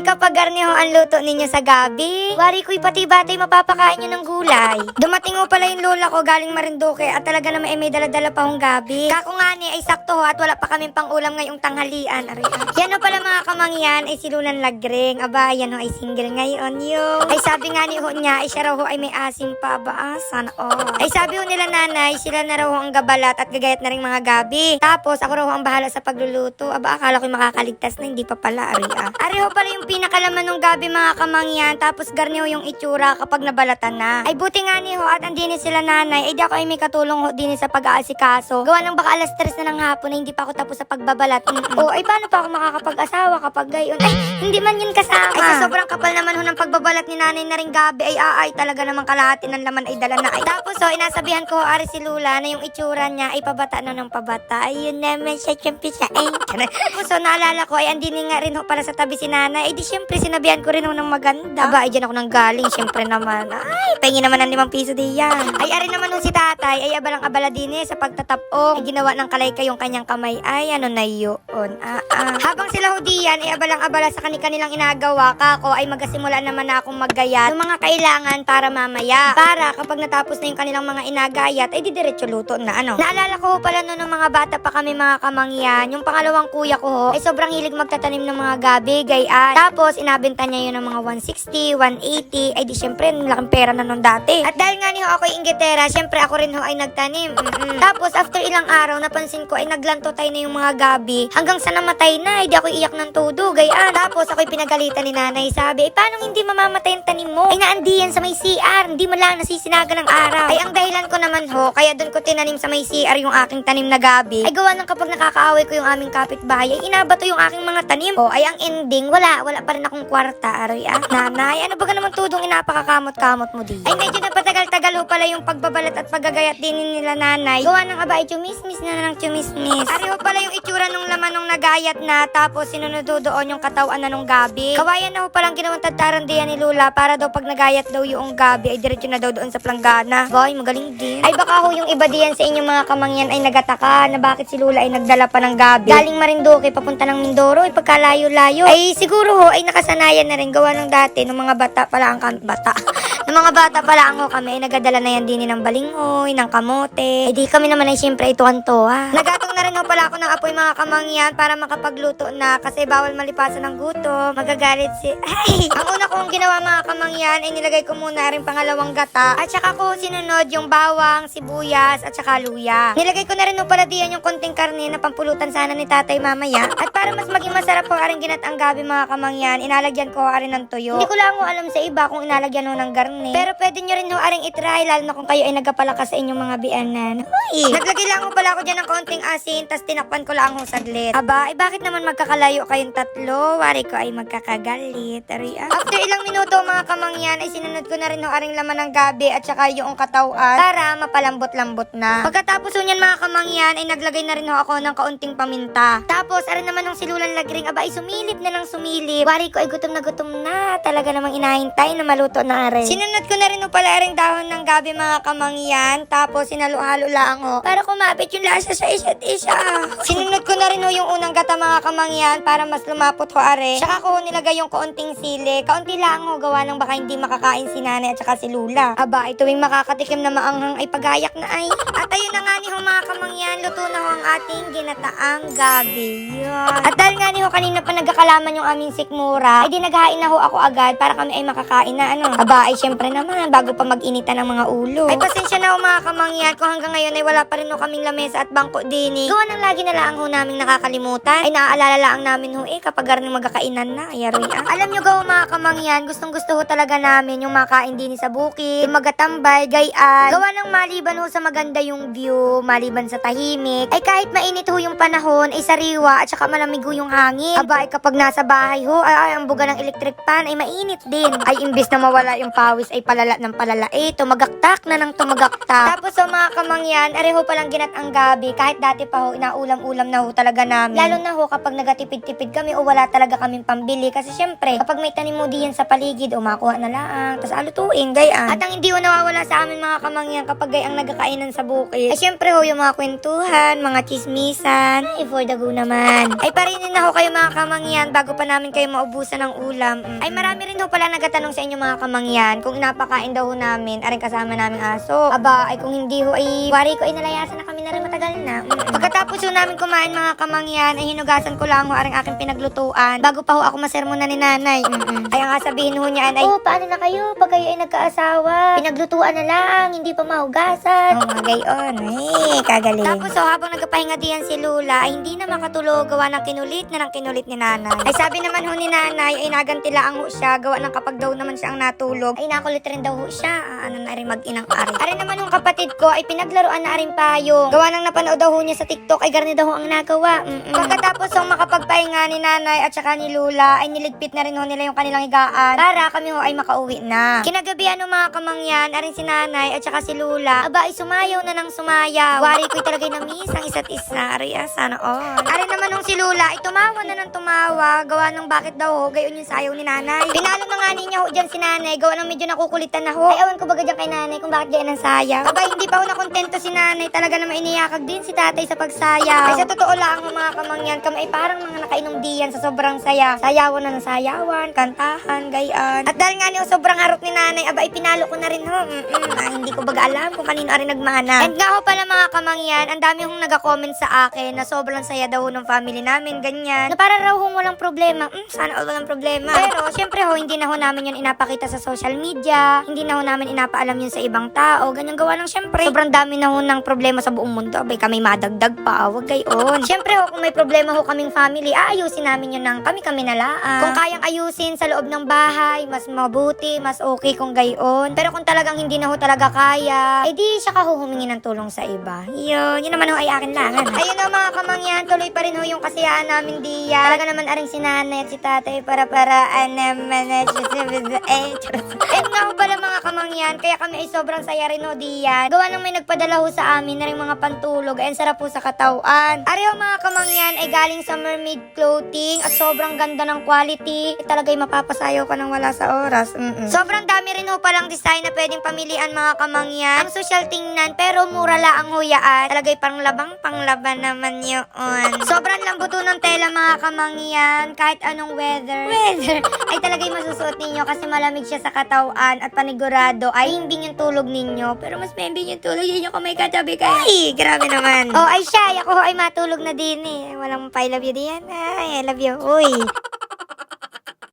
Ay kapag garni ho ang luto ninyo sa gabi, wari ko'y pati batay mapapakain nyo ng gulay. Dumating ho pala yung lola ko galing Marinduque at talaga naman ay may daladala pa hong gabi. Kako nga ni ay sakto ho at wala pa kaming pang ulam ngayong tanghalian. Aray, ah. Yan ho pala mga kamangyan ay si Lulan Lagring. Aba, yan ho ay single ngayon yung. Ay sabi nga ni ho niya ay siya raw ho ay may asim pa. Aba, sana all. Ay sabi ho nila nanay, sila na raw ho ang gabalat at gagayat na rin mga gabi. Tapos ako raw ho ang bahala sa pagluluto. Aba, akala ko'y makakaligtas na, hindi pa pala. Ari, ah. Ari ho pala yung pinakalaman ng gabi mga kamangyan. Tapos garni ho yung itsura kapag nabalatan na. Ay buti nga ni ho at andini sila nanay. Ay di ako ay may katulong ho din sa pag-aasikaso. Gawa ng baka alas 3 na ng hapon na hindi pa ako tapos sa pagbabalat. Mm-mm. O ay paano pa ako makakapag-asawa kapag gayon? Ay hindi man yun kasama. Ay sa sobrang kapal naman ho ng pagbabalat ni nanay na ring gabi ay aay talaga namang kalahati ng laman ay dala na ay. Tapos ho inasabihan ko ari si Lula na yung itsura niya ay pabata na ng pabata. Ayun naman siya champi sa ay. Tapos ho naalala ko ay andini nga rin ho pala sa tabi si nanay. Ay di syempre sinabihan ko rin ho ng maganda. Aba ay dyan ako nang galing syempre naman. Ay pengi naman ng limang piso di yan. Ay ari naman ho si tatay ay abalang abala din eh sa pagtatapong. Ay ginawa ng kalayka yung kanyang kamay. Ay ano na yun. Ah, ah. Habang sila ho diyan ay abalang abala sa kanilang inagawa. Kako ay magasimula naman na akong maggayat ng mga kailangan para mamaya. Para kapag natapos na yung kanilang mga inagayat ay didiretso luto na ano. Naalala ko pala noon ng mga bata pa kami mga kamangyan. Yung pangalawang kuya ko ho ay sobrang hilig magtatanim ng mga gabi, gayaan. Tapos inabenta niya yun ng mga 160, 180. Ay di syempre, laking pera na nun dati. At dahil nga ni ho ako inggitera, syempre ako rin ho ay nagtanim. Mm-mm. Tapos after ilang araw, napansin ko ay naglanto tayo na yung mga gabi. Hanggang sa namatay na, hindi ako iyak ng todo, gayaan. Tapos ako'y pinagalitan ni nanay. Sabi, eh paano hindi mamamatay ang tanim mo? Ay naandi yan sa may CR, hindi mo lang nasisinaga ng araw. Ay ang dahilan ko naman ho, kaya doon ko tinanim sa may CR yung aking tanim na gabi. Ay gawa ng kapag nakakaaway ko yung aming kapitbahay, ay inabato yung aking mga tanim. O ay ang ending, wala, wala pa rin akong kwarta. Aroy ah, nanay, ano ba ka naman tudong inapakakamot-kamot mo di? Ay medyo napatagal-tagal ho pala yung pagbabalat at paggagayat din nila nanay. Gawa ng aba, ay chumismis na ng chumismis. Ari ho pala yung itsura nung laman nung nagayat na, tapos sinunod doon yung katawan na nung gabi. Kawayan na ho palang ginawang tataran diyan ni Lula para daw pag nagayat daw yung gabi ay diretso na daw doon sa planggana. Boy, magaling din. Ay baka ho yung iba diyan sa inyong mga kamangyan ay nagataka na bakit si Lula ay nagdala pa ng gabi. Galing Marinduque papunta ng Mindoro ay pagkalayo-layo. Ay siguro ho ay nakasanayan na rin gawa ng dati ng mga bata pala ang kam- bata. ng mga bata pala ang ho kami ay nagadala na yan din ng balinghoy, ng kamote. Eh di kami naman ay siyempre ito anto ha. Nagatong na rin ho pala ako ng apoy mga kamangyan para makapagluto na kasi bawal malipasan ng gutom. Magagalit si... Ay! Ang una kong ginawa mga kamangyan ay nilagay ko muna rin pangalawang gata. At saka ko sinunod yung bawang, sibuyas at saka luya. Nilagay ko na rin pala diyan yung konting karne na pampulutan sana ni tatay mamaya. At para mas maging masarap po aring ginat ang gabi mga kamangyan, inalagyan ko arin ng tuyo. Hindi ko lang ho alam sa iba kung inalagyan ho ng garne. Pero pwede nyo rin ho aring itry lalo na kung kayo ay nagkapalakas sa inyong mga bianan. Hoy! Naglagay lang ho pala ako dyan ng konting asin tas tinakpan ko lang ho saglit. Aba, eh bakit naman magkakalayo kayong tatlo? Wari ko ay magkakagalit. Ari, ah. After ilang minuto mga kamangyan ay sinunod ko na rin ho aring laman ng gabi at saka yung katawan para mapalambot-lambot na. Pagkatapos ho niyan mga kamangyan ay naglagay na rin ho ako ng kaunting paminta. Tapos arin naman ng silulan lagring aba ay sumilip na ng sumilip. Wari ko ay gutom na gutom na. Talaga namang inahintay na maluto na arin. Sinunod ko na rin ho pala aring dahon ng gabi mga kamangyan. Tapos sinalo-halo lang ho para kumapit yung lasa sa isa't isa. Sinunod ko na rin ho yung unang gata mga kamangyan para mas lumapot ho are. Tsaka ko nilagay yung kaunting sili. Kaunti lang ho gawa ng baka hindi makakain si nanay at saka si Lula. Aba, ito yung makakatikim na maanghang ay pagayak na ay. At ayun na nga ni ho mga kamangyan, luto na ho ang ating ginataang gabi. Yun. At dahil nga ni ho kanina pa nagkakalaman yung aming sikmura, ay di naghain na ho ako agad para kami ay makakain na ano. Aba, ay syempre naman, bago pa mag-initan ng mga ulo. Ay pasensya na ho mga kamangyan kung hanggang ngayon ay wala pa rin ho kaming lamesa at bangko din eh. Gawa ng lagi na lang ho namin nakakalimutan. Ay naaalala lang namin ho eh kapag garing magkakainan na. Ayaroy ah. Alam nyo gawa mga kamangyan, gustong gusto ho talaga namin yung makain din sa bukid, yung magatambay, gayaan. Gawa ng maliban ho sa maganda yung view, maliban sa tahimik. Ay kahit mainit ho yung panahon, ay sariwa at saka malamig ho yung hangin. Aba ay kapag nasa bahay ho, ay, ay ang buga ng electric pan ay mainit din. Ay imbis na mawala yung pawis ay palala ng palala. Eh, tumagaktak na ng tumagaktak. Tapos so mga kamangyan, areho palang ginat ang gabi. Kahit dati pa ho, inaulam-ulam na ho talaga namin. Lalo na ho kapag nagatipid-tipid kami o wala talaga kaming pambili. Kasi syempre, kapag may tanim mo diyan sa paligid, o makuha na lang. Tapos alutuin, gayaan. At ang hindi ho nawawala sa amin mga kamangyan kapag gayang nagkakainan sa bukid. Ay syempre ho, yung mga kwentuhan, mga chismisan. Ay, for the go naman. Ay parinin na ho kayo mga kamangyan bago pa namin kayo maubusan ng ulam. Mm. Ay marami rin ho pala nagatanong sa inyo mga kamangyan kung napakain daw ho namin, aring kasama namin aso. Aba, ay kung hindi ho ay wari ko ay nalayasan na kami na rin matagal na. Mm. Pagkatapos ho namin kumain mga kamangyan, ay hinugasan ko lang ho aring aking pinaglutuan bago pa ho ako masermon na ni nanay. Mm-mm. Ay ang sabihin ho niya ay, oh, paano na kayo pag kayo ay nagkaasawa? Pinaglutuan na lang, hindi pa mahugasan. Oo, mga gayon. Ay, kagaling. Tapos ho, habang nagpapahinga diyan si Lula, ay hindi na makatulog gawa ng kinulit na ng kinulit ni nanay. Ay sabi naman ho ni nanay, ay nagantilaan ho siya, gawa ng kapag daw naman siya ang natulog, ay nakulit rin daw ho siya. Ano na rin mag-inang ari. Ari naman yung kapatid ko, ay pinaglaruan na rin payong. Gawa ng napanood daw ho niya sa TikTok, ay garni daw ho ang nagawa. Mm-mm. Pagkatapos ho makapagpahinga ni nanay at saka ni Lula, ay niligpit na rin ho nila yung kanilang higaan para kami ho ay makauwi na. Kinagabihan ng mga kamangyan, aring si nanay at saka si Lula, aba ay sumayaw na ng sumayaw. Wari ko'y talaga namiss ang isa't isa. Ari, ah, sana all. Ari naman nung si Lula, ay tumawa na ng tumawa. Gawa ng bakit daw ho, gayon yung sayaw ni nanay. Pinalo na nga ninyo ho dyan si nanay, gawa ng medyo nakukulitan na ho. Ay, awan ko baga dyan kay nanay kung bakit gayon ang sayaw. Aba, hindi pa ho nakontento si nanay. Talaga naman iniyakag din si tatay sa pagsayaw. Ay, sa totoo lang ho, mga kamangyan, kami ay parang mga nakainom diyan sa sobrang saya. Sayawan na ng sayawan, kantahan, gayan. At dahil nga niyo sobrang harot ni nanay, aba, ipinalo ko na rin ho. Mm-mm, ah, hindi ko baga alam kung kanino ari nagmana. And nga ho pala mga kamangyan, ang dami hong nag-comment sa akin na sobrang saya daw ng family namin, ganyan. Na para raw hong walang problema. Mm, sana all walang problema. Pero, syempre ho, hindi na ho namin yun inapakita sa social media. Hindi na ho namin inapaalam yun sa ibang tao. Ganyan gawa ng syempre. Sobrang dami na ho ng problema sa buong mundo. Abay, kami madagdag pa. Huwag gayon. Syempre ho, kung may problema ho kaming family, aayusin namin yun ng kami-kami na laan. Kung kayang ayusin sa loob ng bahay, mas mabuti, mas okay kung gayon. Pero kung talagang hindi na ho talaga kaya, eh di siya ka ho humingi ng tulong sa iba. Yun, yun naman ho ay akin lang. Ano? Ayun na mga kamangyan, tuloy pa rin ho yung kasiyaan namin diyan. Talaga naman aring si nanay at si tatay para para charot. Eh nga ho pala mga kamangyan, kaya kami ay sobrang saya rin ho diyan. Gawa nang may nagpadala ho sa amin na rin mga pantulog, ang sarap po sa katawan. Ari ho mga kamangyan ay galing sa mermaid clothing at sobrang ganda ng quality. Talaga'y mapapasayaw ka nang wala sa oras. Mm-mm. Sobrang dami rin ho palang design na pwedeng pamilian mga kamangyan. Ang social tingnan pero mura la ang huyaan. Talaga'y parang labang panglaban naman yun. Sobrang lambuto ng tela mga kamangyan. Kahit anong weather. Weather. Ay talaga'y masusuot ninyo kasi malamig siya sa katawan at panigurado ay hindi yung tulog ninyo. Pero mas maybe yung tulog ninyo kung may katabi kayo. Ay, grabe naman. Oh, ay siya. Ako ay matulog na din eh. Walang pa I love you diyan. Ay, I love you. Uy.